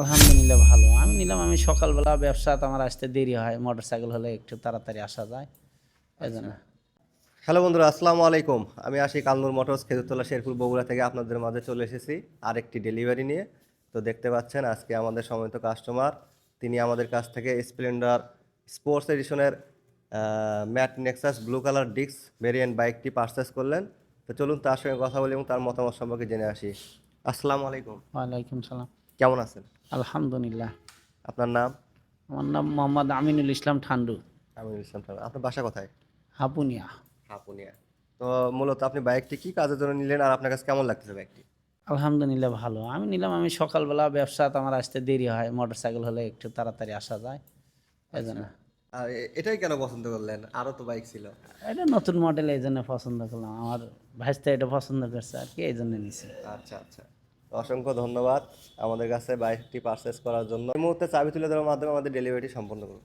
আলহামদুলিল্লাহ ভালো। আমি নিলাম আমি সকালবেলা ব্যবসাতে আমার আসতে দেরি হয় মোটর সাইকেল হলে একটু তাড়াতাড়ি আসা যায়। এই জন্য। হ্যালো বন্ধুরা আসসালামু আলাইকুম। আমি আসি কালনুর মোটরস খেজুরতলা শেরপুর বগুড়া থেকে আপনাদের মাঝে চলে এসেছি আরেকটি ডেলিভারি নিয়ে। তো দেখতে পাচ্ছেন আজকে আমাদের সময়ত কাস্টমার তিনি আমাদের কাছ থেকে Splendor sports এডিশনের matte nexus blue colour disc variant বাইকটি পারচেস করলেন। তো চলুন তার সঙ্গে কথা বলি এবং তার মতামত সম্পর্কে জেনে আসি। আসসালামু আলাইকুম। ওয়ালাইকুম সালাম। কেমন আছেন? আলহামদুলিল্লাহ। আপনার নাম? আমার নাম মোহাম্মদ আমিনুল ইসলাম ঠান্ডু। আমিনুল ইসলাম সাহেব। আপনার বাসা কোথায়? হাপুনিয়া। হাপুনিয়া। তো মূলত আপনি বাইকটি কি কাজের জন্য নিলেন আর আপনার কাছে কেমন লাগতেছে বাইকটি? আলহামদুলিল্লাহ ভালো। আমি নিলাম আমি সকালবেলা ব্যবসাতে আমার আসতে দেরি হয় মোটর সাইকেল হলে একটু তাড়াতাড়ি আসা যায় এই জন্য। আর এটাই কেন পছন্দ করলেন? আরও তো বাইক ছিল। এটা নতুন মডেল এই জন্য পছন্দ করলাম। আমার ভাইস্তা এটা পছন্দ করছে আর কি এই জন্য নিছি। আচ্ছা আচ্ছা। অসংখ্য ধন্যবাদ আমাদের কাছে বাইকটি পারচেস করার জন্য। এই মুহূর্তে চাবি তুলে দেওয়ার মাধ্যমে আমাদের ডেলিভারিটি সম্পন্ন করুন।